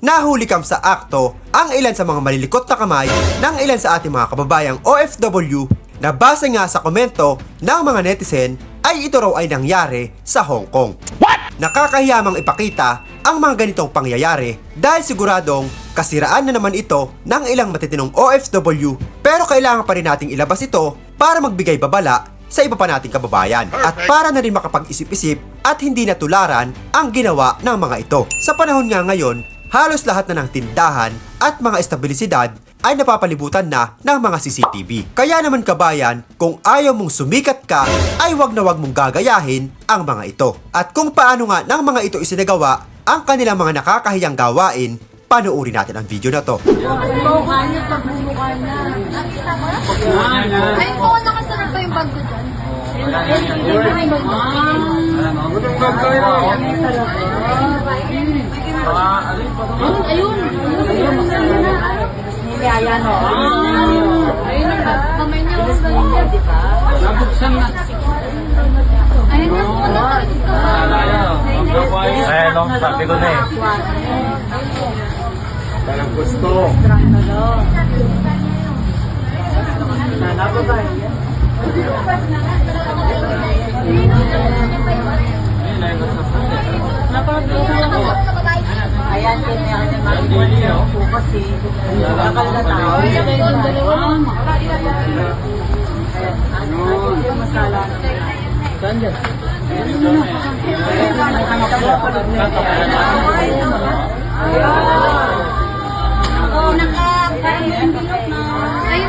nahuli kam sa akto ang ilan sa mga malilikot na kamay ng ilan sa ating mga kababayang OFW na base nga sa komento ng mga netizen ay ito raw ay nangyari sa Hong Kong. Nakakahiyamang ipakita ang mga ganitong pangyayari dahil siguradong kasiraan na naman ito ng ilang matitinong OFW pero kailangan pa rin nating ilabas ito para magbigay babala sa iba pa nating kababayan at para na rin makapag-isip-isip at hindi natularan ang ginawa ng mga ito. Sa panahon nga ngayon, halos lahat na ng tindahan at mga establisidad ay napapalibutan na ng mga CCTV. Kaya naman kabayan, kung ayaw mong sumikat ka, ay wag na wag mong gagayahin ang mga ito. At kung paano nga ng mga ito isinagawa ang kanilang mga nakakahiyang gawain, panuuri natin ang video na to. Mukha niya, pagmumukha niya. Nakita mo? Ay, po, nakasarap pa yung bag ko dyan. Ayun, ayun. Ayun, Nilaya, no? Ayun. Kamay niya? Nabuksan na. Ayun na po, Eh, no, sabi ko na eh. Parang gusto. Ayan, kanya kanya makiwan niya po kasi nakal na tao. Ano masala? Saan dyan? Ayun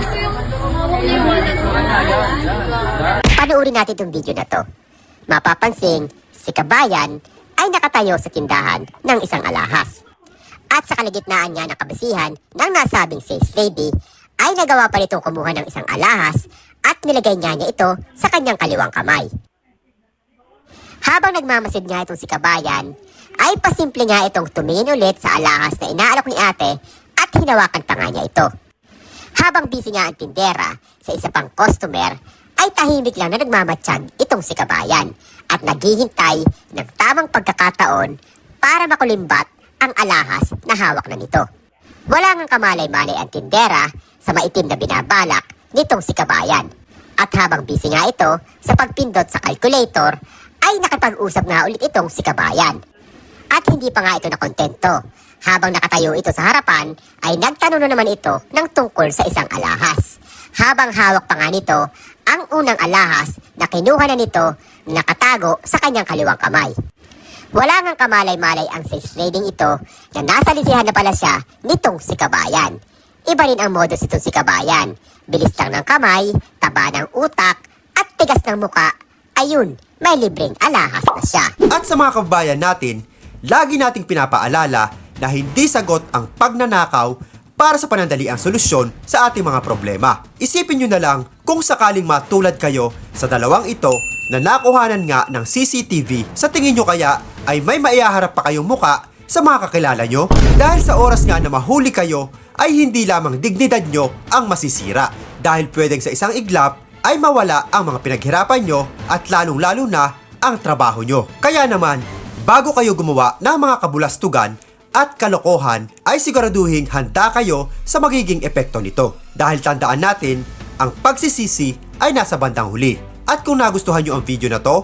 po yung hawak yung ko. Panoorin natin itong video na to. Mapapansin, si Kabayan ay nakatayo sa tindahan ng isang alahas. At sa kaligitnaan niya ng kabasihan ng nasabing sales lady, ay nagawa pa nitong kumuha ng isang alahas at nilagay niya niya ito sa kanyang kaliwang kamay. Habang nagmamasid nga itong si Kabayan, ay pasimple nga itong tumingin ulit sa alahas na inaalok ni ate at hinawakan pa nga niya ito. Habang busy nga ang tindera sa isa pang customer, ay tahimik lang na nagmamatsyag itong si Kabayan at naghihintay ng tamang pagkakataon para makulimbat ang alahas na hawak na nito. Wala ngang kamalay-malay ang tindera sa maitim na binabalak nitong si Kabayan. At habang busy nga ito sa pagpindot sa calculator, ay nakapag-usap nga ulit itong si Kabayan. At hindi pa nga ito nakontento. Habang nakatayo ito sa harapan, ay nagtanong na naman ito ng tungkol sa isang alahas. Habang hawak pa nga nito ang unang alahas na kinuha na nito na nakatago sa kanyang kaliwang kamay. Wala ngang kamalay-malay ang sales trading ito na nasa lisihan na pala siya nitong si Kabayan. Iba rin ang modus itong si Kabayan. Bilis lang ng kamay, taba ng utak, at tigas ng muka. Ayun, may libreng alahas na siya. At sa mga kababayan natin, lagi nating pinapaalala na hindi sagot ang pagnanakaw para sa panandali ang solusyon sa ating mga problema. Isipin nyo na lang kung sakaling matulad kayo sa dalawang ito na nakuhanan nga ng CCTV, sa tingin nyo kaya ay may maiaharap pa kayong muka sa mga kakilala nyo? Dahil sa oras nga na mahuli kayo ay hindi lamang dignidad nyo ang masisira. Dahil pwedeng sa isang iglap ay mawala ang mga pinaghirapan nyo at lalong-lalo na ang trabaho nyo. Kaya naman, bago kayo gumawa ng mga kabulastugan at kalokohan ay siguraduhin handa kayo sa magiging epekto nito. Dahil tandaan natin, ang pagsisisi ay nasa bandang huli. At kung nagustuhan nyo ang video na to,